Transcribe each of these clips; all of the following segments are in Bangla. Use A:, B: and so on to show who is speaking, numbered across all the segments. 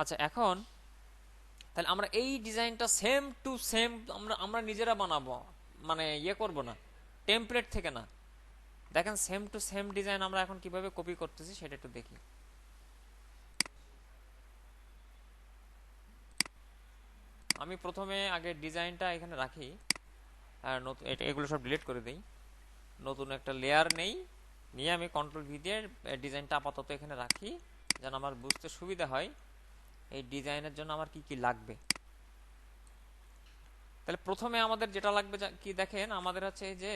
A: আচ্ছা এখন তাহলে আমরা এই ডিজাইনটা সেম টু সেম আমরা আমরা নিজেরা বানাবো মানে ইয়ে করব না টেমপ্লেট থেকে না। দেখেন সেম টু সেম ডিজাইন আমরা এখন কীভাবে কপি করতেছি সেটা একটু দেখি। আমি প্রথমে আগে ডিজাইনটা এখানে রাখি, আর নতুন এগুলো সব ডিলিট করে দেই। নতুন একটা লেয়ার নেই, নিয়ে আমি কন্ট্রোল ভি দিয়ে ডিজাইনটা আপাতত এখানে রাখি, যেন আমার বুঝতে সুবিধা হয়। এই ডিজাইনের জন্য আমার কি কি লাগবে? তাহলে প্রথমে আমাদের যেটা লাগবে কি দেখেন, আমাদের হচ্ছে যে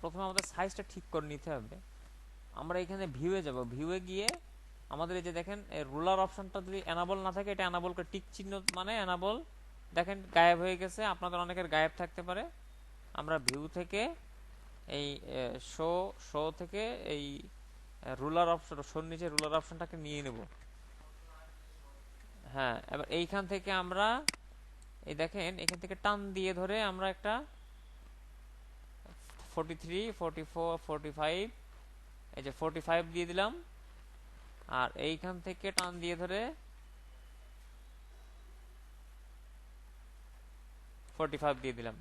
A: প্রথমে আমাদের সাইজটা ঠিক করে নিতে হবে। আমরা এখানে ভিউয়ে যাব। ভিউয়ে গিয়ে আমাদের এই যে দেখেন রুলার অপশনটা যদি এনাবল না থাকে, এটা এনাবল করে টিক চিহ্ন মানে এনাবল দেখেন গায়েব হয়ে গেছে, আপনাদের অনেকের গায়েব থাকতে পারে। আমরা ভিউ থেকে এই শো শো থেকে এই রুলার অপশন শোর নিচে রুলার অপশনটাকে নিয়ে নেব। হ্যাঁ এবার এইখান থেকে আমরা, এই দেখেন, এখান থেকে টান দিয়ে ধরে আমরা একটা forty three forty four forty five এই যে ফোরটি ফাইভ দিয়ে দিলাম। আর এইখান থেকে টান দিয়ে ধরে ফোরটি ফাইভ দিয়ে দিলাম।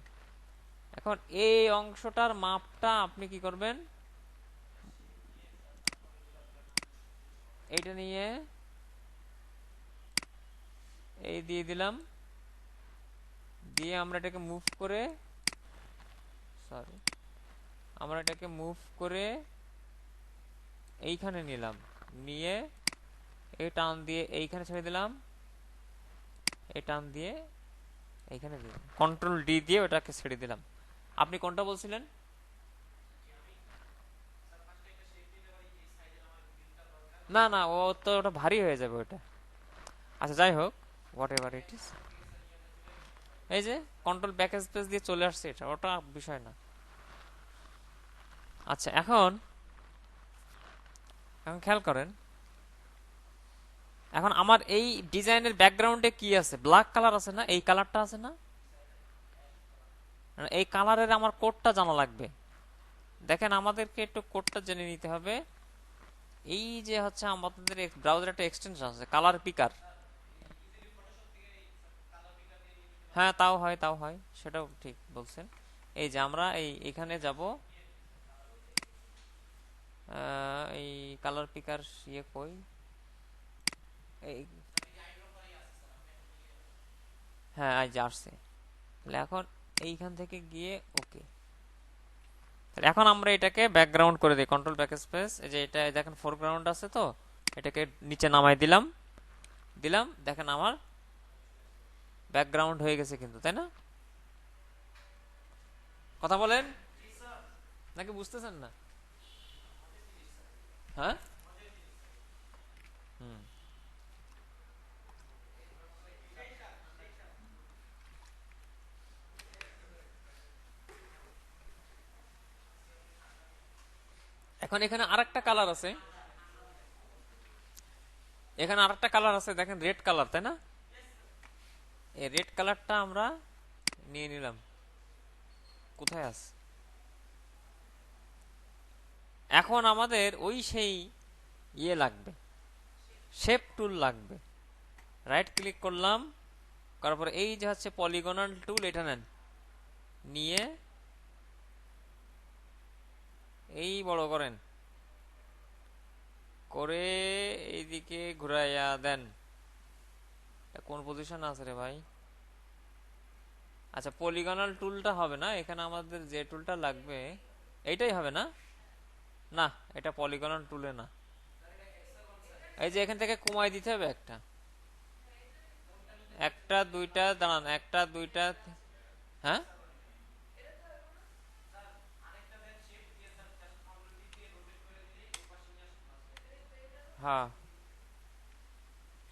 A: এখন এই অংশটার মাপটা আপনি কি করবেন? এইটা নিয়ে এই দিয়ে দিলাম। দিয়ে আমরা এটাকে মুভ করে সরি আমরা এটাকে মুভ করে এইখানে নিলাম। নিয়ে এই টান দিয়ে এইখানে ছেড়ে দিলাম। এই টান দিয়ে এইখানে দিলাম কন্ট্রোল ডি দিয়ে ওটাকে ছেড়ে দিলাম। আপনি কোনটা বলছিলেন? না না, ও তো ওটা ভারী হয়ে যাবে ওটা। আচ্ছা যাই হোক হোয়াট এভার ইট ইস এই যে কন্ট্রোল প্যাকেজ স্পেস দিয়ে চলে আসছে এটা, ওটা বিষয় না। আচ্ছা এখন এখন খেয়াল করেন। এখন আমার এই ডিজাইনের ব্যাকগ্রাউন্ডে কি আছে? ব্ল্যাক কালার আছে না? এই কালারটা আছে না? এই কালারের আমার কোডটা জানা লাগবে। দেখেন, আমাদেরকে একটু কোডটা জেনে নিতে হবে। এই যে হচ্ছে আমাদের ব্রাউজার একটা এক্সটেনশন আছে কালার পিকার হ্যাঁ তাও হয় তাও হয়, সেটাও ঠিক বলছেন। এই যে আমরা এই, এখানে যাব। এই কালার পিকার ইয়ে কই? এই হ্যাঁ আজ আসছে। তাহলে এখন এইখান থেকে গিয়ে ওকে এখন আমরা এটাকে ব্যাকগ্রাউন্ড করে দিই কন্ট্রোল ব্যাক স্পেস এই যে এটা দেখেন ফোরগ্রাউন্ড আছে তো, এটাকে নিচে নামাই দিলাম দিলাম, দেখেন আমার ব্যাকগ্রাউন্ড হয়ে গেছে কিন্তু, তাই না? কথা বলেন? নাকি বুঝতেছেন না? হ্যাঁ? এখন এখানে আরেকটা কালার আছে। এখানে আরেকটা কালার আছে, দেখেন রেড কালার তাই না? এই রেড কালারটা আমরা নিয়ে নিলাম। কোথায় আছে? এখন আমাদের ওই সেই ইয়ে লাগবে শেপ টুল লাগবে। রাইট ক্লিক করলাম, করার পরে এই যে হচ্ছে পলিগনাল টুল এটা নেন। নিয়ে এই বড় করেন। করে এইদিকে ঘুরাইয়া দেন। কোন পজিশন আছে রে ভাই? আচ্ছা পলিগনাল টুলটা হবে না? এখানে আমাদের যে টুলটা লাগবে, এইটাই হবে না? না, এটা পলিগনাল টুলে না। এই যে এখান থেকে কমাই দিতে হবে একটা। একটা, দুইটা, দাঁড়ান, একটা, দুইটা হ্যাঁ? হ্যাঁ।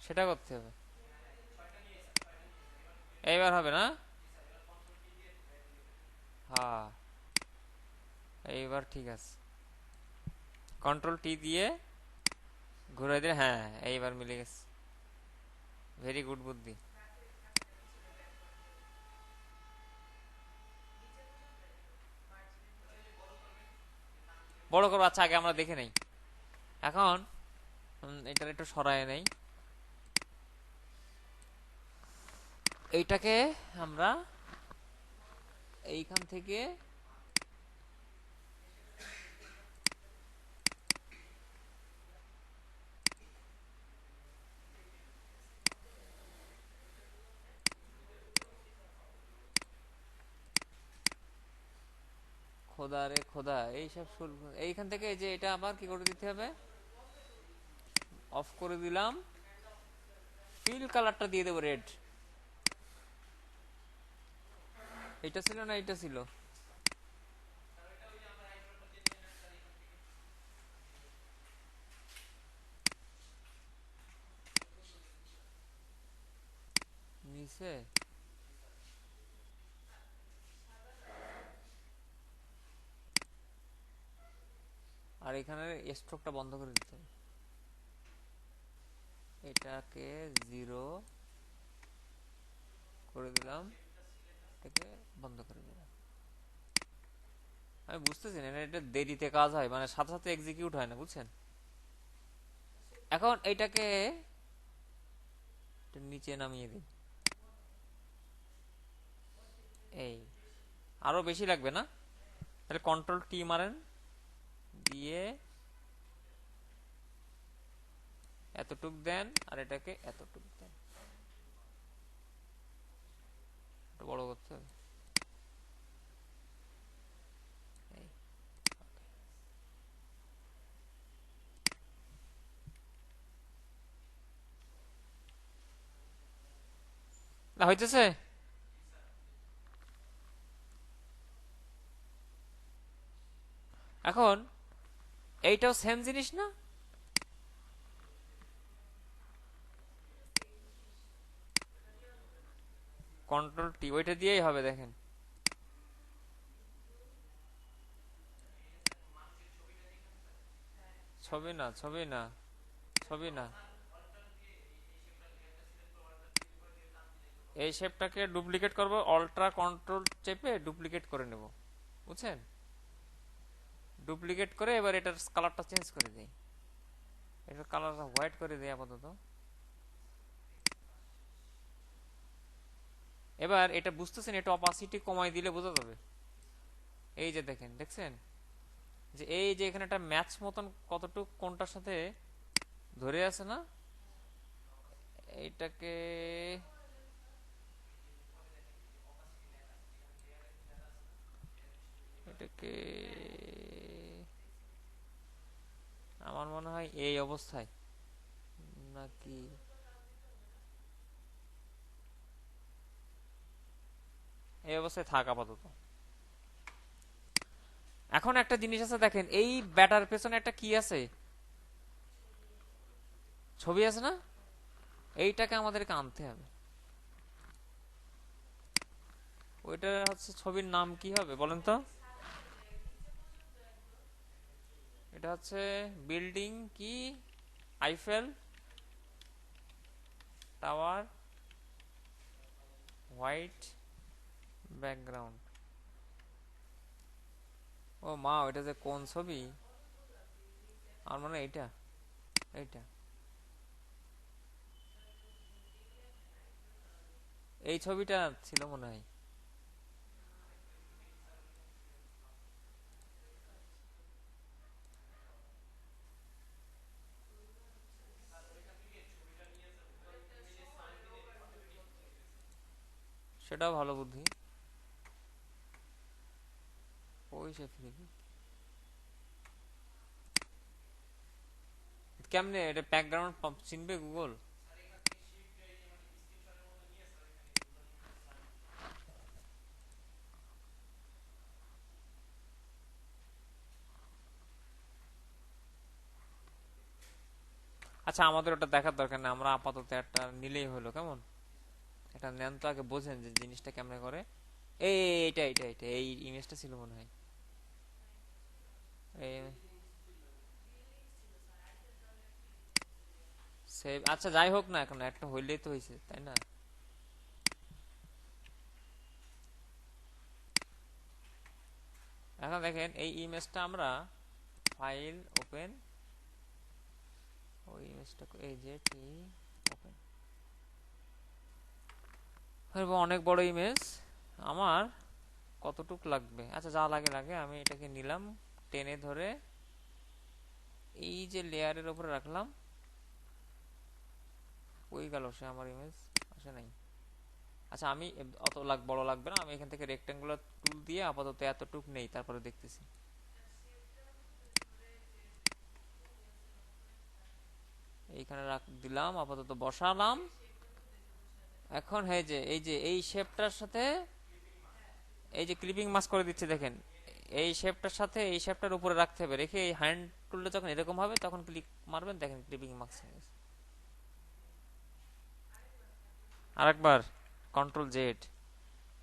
A: সেটা করতে হবে। এইবার হবে না? হ্যাঁ। এইবার ঠিক আছে। কন্ট্রোল টি দিয়ে ঘুরে দিলে হ্যাঁ এইবার মিলে গেছে। ভেরি গুড বুদ্ধি। বড় করব আচ্ছা আগে আমরা দেখে নেই। এখন এটার একটু সরায় নেই। এইটাকে আমরা এইখান থেকে খোদা রে খোদা, এইসব শুল এইখান থেকে যে এটা আবার কি করে দিতে হবে? অফ করে দিলাম। ফিল কালারটা দিয়ে দেবো রেড এটা ছিল না এটা ছিল? নিচে? আর এখানে স্ট্রোকটা বন্ধ করে দিতে হবে। এটাকে জিরো করে দিলাম, এটাকে বন্ধ করে দিলাম। আমি বুঝতেছি না, এটা দেরিতে কাজ হয় মানে সাথে সাথে এক্সিকিউট হয় না, বুঝছেন? এখন এইটাকে নিচে নামিয়ে দিই এই, আরও বেশি লাগবে না? তাহলে কন্ট্রোল টি মারেন, দিয়ে এতটুক দেন আর এটাকে এতটুক দেন। বড় করতে হবে। হইতেছে? এখন, এইটাও সেম জিনিস না? কন্ট্রোল টি ওইটা দিয়েই হবে, দেখেন। ছবি না ছবি না ছবি না। এই শেপটাকে ডুপ্লিকেট করব অল্ট্রা কন্ট্রোল চেপে ডুপ্লিকেট করে নেব। বুঝছেন? ডুপ্লিকেট করে এবার এটার কালারটা চেঞ্জ করে দিই। এটার কালারটা হোয়াইট করে দিই আপাতত। এবার এটা বুঝতেছেন, এটা অপাসিটি কমাই দিলে বোঝা যাবে। এই যে দেখেন, দেখছেন? যে এই যে এখানে একটা ম্যাচ মতন কতটুক কোনটার সাথে ধরে আছে না? এইটাকে এটাকে আমার মনে হয় এই অবস্থায়। নাকি এই অবস্থায় থাক আপাতত। এখন একটা জিনিস আছে, দেখেন, এই ব্যাটার পেছনে একটা কি আছে? ছবি আছে না? এইটাকে আমাদেরকে আনতে হবে। ওইটা হচ্ছে ছবির নাম কি হবে বলেন তো? এটা হচ্ছে বিল্ডিং কি? Eiffel tower white background. ও মা, ওইটা যে কোন ছবি? আমার মনে এইটা এইটা। এই ছবিটা ছিল মনে হয়। সেটাও ভালো বুদ্ধি। কেমনে? এটা ব্যাকগ্রাউন্ড চিনবে গুগল আচ্ছা আমাদের ওটা দেখার দরকার নেই, আমরা আপাতত একটা নিলেই হলো, কেমন? এটা নেন তো আগে বোঝেন যে জিনিসটা কেমনে করে। এই এইটা এইটা এইটা, এই ইমেজটা ছিল মনে হয়। সেভ আচ্ছা যাই হোক না এখন, একটা হইলেই তো হয়েছে তাই না? এখন দেখেন, এই ইমেজটা আমরা ফাইল ওপেন ওই ইমেজটা এই যে টি ওপেন অনেক বড় ইমেজ আমার কতটুক লাগবে? আচ্ছা যা লাগে লাগে, আমি এটাকে নিলাম। টেনে ধরে এই যে লেয়ারের উপরে রাখলাম, ওই গেল সে আমার ইমেজ আসে নাই। আচ্ছা আমি অত লাগ, বড় লাগবে না, আমি এখান থেকে রেক্টেঙ্গুলার টুল দিয়ে আপাতত এতটুক নেই, তারপরে দেখতেছি। এইখানে রাখ, দিলাম, আপাতত বসালাম। এখন হয়ে যে, এই যে, এই শেপটার সাথে এই যে ক্লিপিং মাস্ক করে দিচ্ছে, দেখেন। এই শেপটার সাথে এই শেপটার উপরে রাখতে হবে। রেখে এই হ্যান্ড টুলটা যখন এরকম হবে, তখন ক্লিক মারবেন, দেখেন ক্লিপিং মাস্ক হয়ে গেছে। আরেকবার কন্ট্রোল জেড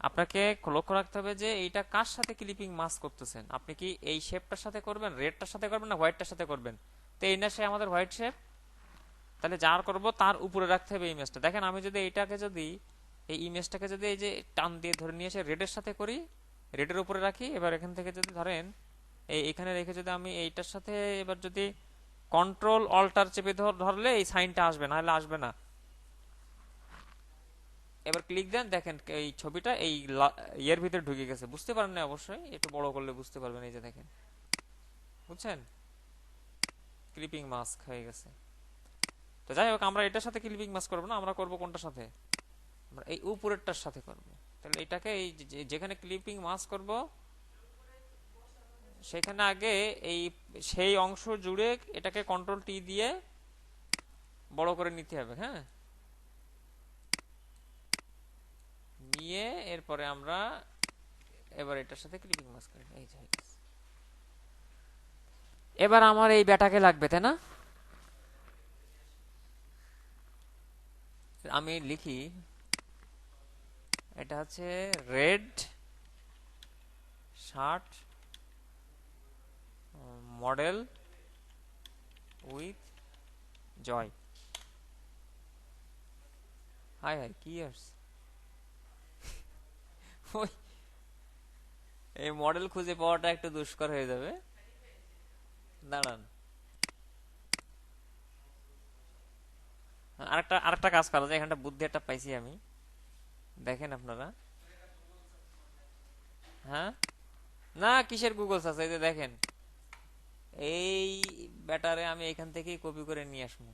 A: আপনাকে লক্ষ্য রাখতে হবে যে এইটা কার সাথে ক্লিপিং মাস্ক করতেছেন? আপনি কি এই শেপটার সাথে করবেন রেডটার সাথে করবেন না হোয়াইটটার সাথে করবেন? তো এই না সে আমাদের হোয়াইট শেপ তাহলে যার করব, তার উপরে রাখতে হবে ইমেজটা দেখেন, আমি যদি এইটাকে যদি, এই ইমেজটাকে যদি এই যে টান দিয়ে ধরে নিয়ে এসে রেডের সাথে করি রেডের উপরে রাখি। এবার এখান থেকে যদি ধরেন, এই এখানে রেখে যদি আমি এইটার সাথে এবার যদি কন্ট্রোল অল্টার চেপে ধরলে এই সাইনটা আসবে না হলে আসবে না। এবার ক্লিক দেন, দেখেন এই ছবিটা এই ইয়ের ভিতরে ঢুকে গেছে। বুঝতে পারেন না অবশ্যই, একটু বড় করলে বুঝতে পারবেন, এই যে দেখেন। বুঝছেন? ক্লিপিং মাস্ক হয়ে গেছে। তো যাই হোক, আমরা এটার সাথে ক্লিপিং মাস্ক করব না, আমরা করব কোনটার সাথে? আমরা এই উপরেরটার সাথে করব। তাহলে এটাকে এই যেখানে ক্লিপিং মাস্ক করব, সেখানে আগে এই সেই অংশ জুড়ে এটাকে কন্ট্রোল টি দিয়ে বড় করে নিতে হবে হ্যাঁ? নিয়ে এরপরে আমরা এবার এটার সাথে ক্লিপিং মাস্ক করি। এই যে। এবার আমার এই ব্যাটাকে লাগবে, তাই না? আমি লিখি এটা হচ্ছে red shirt model with Joy. Hi hi, কি ওই, এই মডেল খুঁজে পাওয়াটা একটু দুষ্কর হয়ে যাবে। দাঁড়ান। আরেকটা আরেকটা কাজ করা যায়, এখানটা বুদ্ধি একটা পাইছি আমি। দেখেন আপনারা। হ্যাঁ? না, কিসের গুগল সার্চ এই যে দেখেন। এই ব্যাটারে আমি এখান থেকেই কপি করে নিয়ে আসব।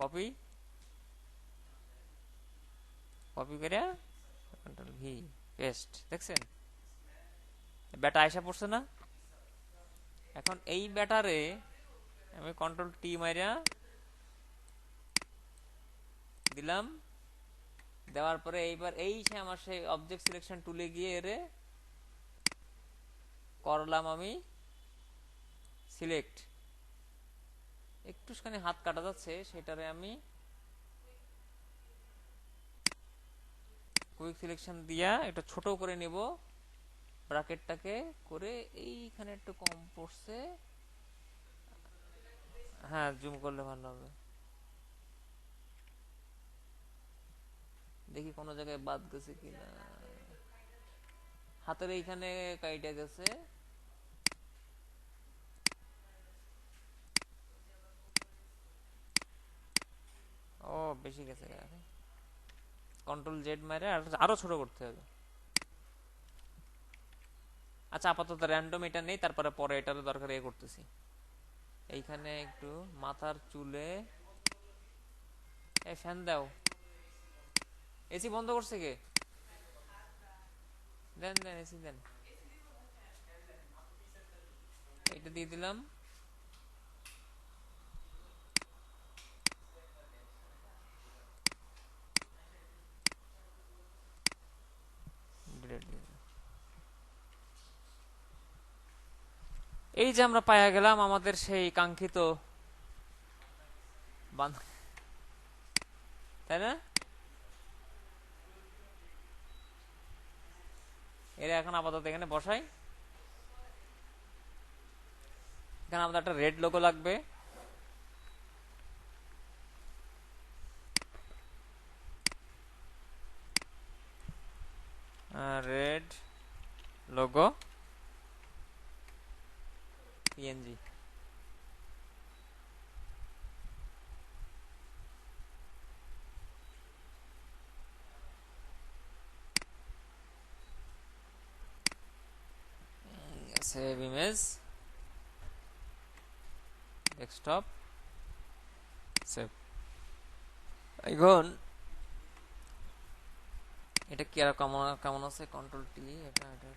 A: কপি কপি করে? কন্ট্রোল ভি পেস্ট দেখছেন? ব্যাটা আয়সা পড়ছে না? এখন এই ব্যাটারে আমি কন্ট্রোল টি মাইরা দিলাম। দেওয়ার পরে এইবার এই সে আমার সেই অবজেক্ট সিলেকশন টুলে গিয়ে এরে করলাম আমি সিলেক্ট একটুখানি হাত কাটা যাচ্ছে, সেটারে আমি কুইক সিলেকশন দিয়া এটা ছোট করে নেব ব্র্যাকেটটাকে করে এইখানে একটু কম পড়ছে। হ্যাঁ জুম করলে ভালো হবে। দেখি কোন জায়গায় বাদ গেছে কিনা। হাতের এইখানে কাইটা গেছে। ও, বেশি গেছে কন্ট্রোল জেড মারে আরও ছোট করতে হবে। আচ্ছা আপাতত র্যান্ডম এটা নেই, তারপরে পরে এটার দরকার এ করতেছি। এইখানে একটু মাথার চুলে এ ফ্যান দাও। এসি বন্ধ করছে কে? দেন দেন, এসি, দেন। এটা দিয়ে দিলাম। এই যে আমরা পাইয়া গেলাম আমাদের সেই কাঙ্ক্ষিত তাই না? এরা এখন আপাতত এখানে বসাই। এখানে আমাদের একটা রেড লোগো লাগবে red logo PNG save image, desktop, save. এখন, এটা কি আর কেমন কেমন আছে? কন্ট্রোল টি এটা এটা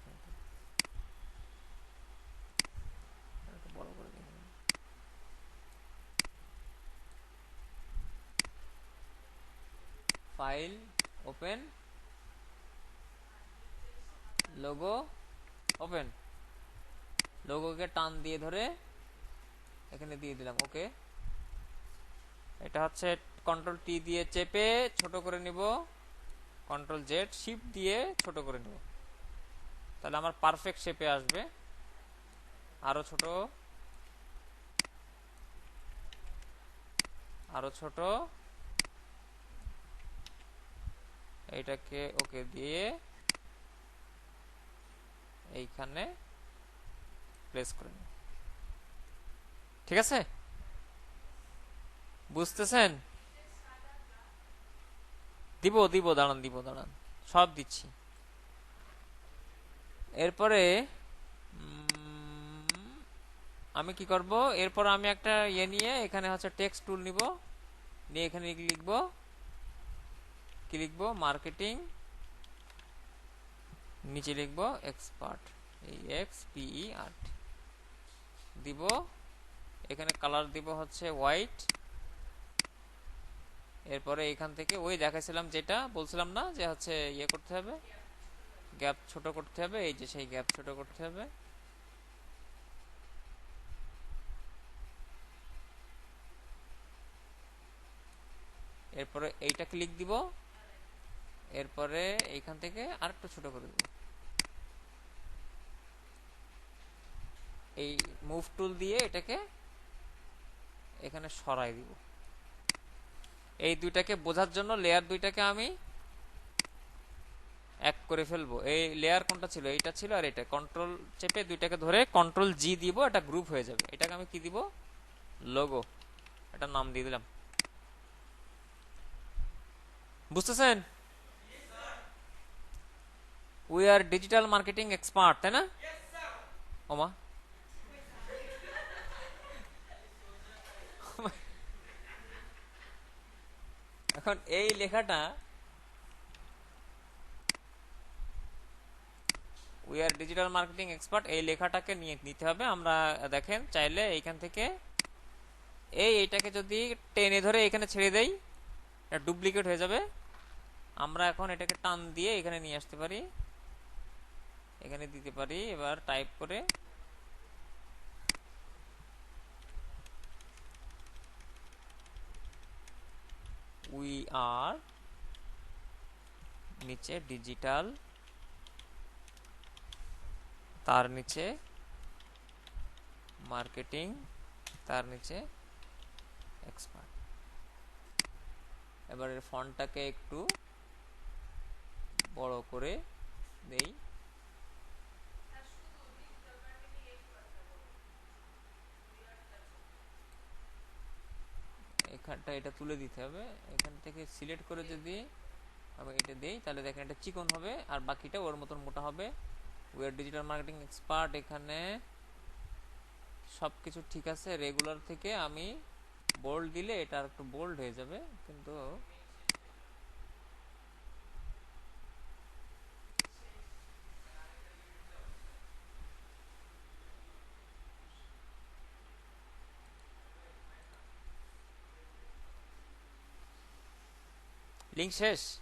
A: ফাইল, ওপেন। Logo, open. লোগোকে টান দিয়ে ধরে এখানে দিয়ে দিলাম, ওকে। এটা হচ্ছে কন্ট্রোল টি দিয়ে চেপে ছোট করে নিব কন্ট্রোল জেড শিফট দিয়ে ছোট করে নিব। তাহলে আমার পারফেক্ট শেপে আসবে। আরও ছোট। আরও ছোট। এইটাকে ওকে দিয়ে এইখানে প্লেস করে ঠিক আছে? বুঝতেছেন? দিব দিব, দাঁড়ান দিব, দাঁড়ান। সব দিচ্ছি। এরপরে আমি কি করব? এরপর আমি একটা ইয়ে নিয়ে এখানে হচ্ছে টেক্সট টুল নিব। নিয়ে এখানে লিখব। কি লিখব? মার্কেটিং নিচে লিখব এক্সপার্ট এই এক্স পিই আর্ট দিব। এখানে কালার দিব হচ্ছে হোয়াইট এরপরে এখান থেকে, ওই দেখাইছিলাম যেটা, বলছিলাম না যে হচ্ছে ইয়ে করতে হবে? গ্যাপ ছোট করতে হবে, এই যে সেই গ্যাপ ছোট করতে হবে। এরপরে এইটা ক্লিক দিব। এরপরে এইখান থেকে আরেকটু ছোট করে দেব। এই মুভ টুল দিয়ে এটাকে এখানে সরাই দিব। এই দুইটাকে বোঝার জন্য লেয়ার দুইটাকে আমি এক করে ফেলব। এই লেয়ার কোনটা ছিল? এইটা ছিল আর এটা। কন্ট্রোল চেপে দুইটাকে ধরে কন্ট্রোল জি দিব এটা গ্রুপ হয়ে যাবে। এটাকে আমি কি দিব? লোগো এটা নাম দিয়ে দিলাম। বুঝতেছেন? We are digital marketing expert তাই না? ওমা এখন এই লেখাটা we are digital marketing expert এই লেখাটাকে নিয়ে নিতে হবে। আমরা দেখেন, চাইলে এইখান থেকে এই এইটাকে যদি টেনে ধরে এখানে ছেড়ে দেই, এটা ডুপ্লিকেট হয়ে যাবে। আমরা এখন এটাকে টান দিয়ে এখানে নিয়ে আসতে পারি। এখানে দিতে পারি, এবার টাইপ করে উই আর নিচে ডিজিটাল তার নিচে মার্কেটিং তার নিচে এক্সপার্ট এবার ফন্টটাকে একটু বড় করে দেই। এখানটা এটা তুলে দিতে হবে। এখান থেকে সিলেক্ট করে যদি আমি এটা দেই, তাহলে দেখেন এটা চিকন হবে, আর বাকিটা ওর মতন মোটা হবে। ওয়ার ডিজিটাল মার্কেটিং এক্সপার্ট এখানে সব কিছু ঠিক আছে। রেগুলার থেকে আমি বোল্ড দিলে এটা আর একটু বোল্ড হয়ে যাবে, কিন্তু Links is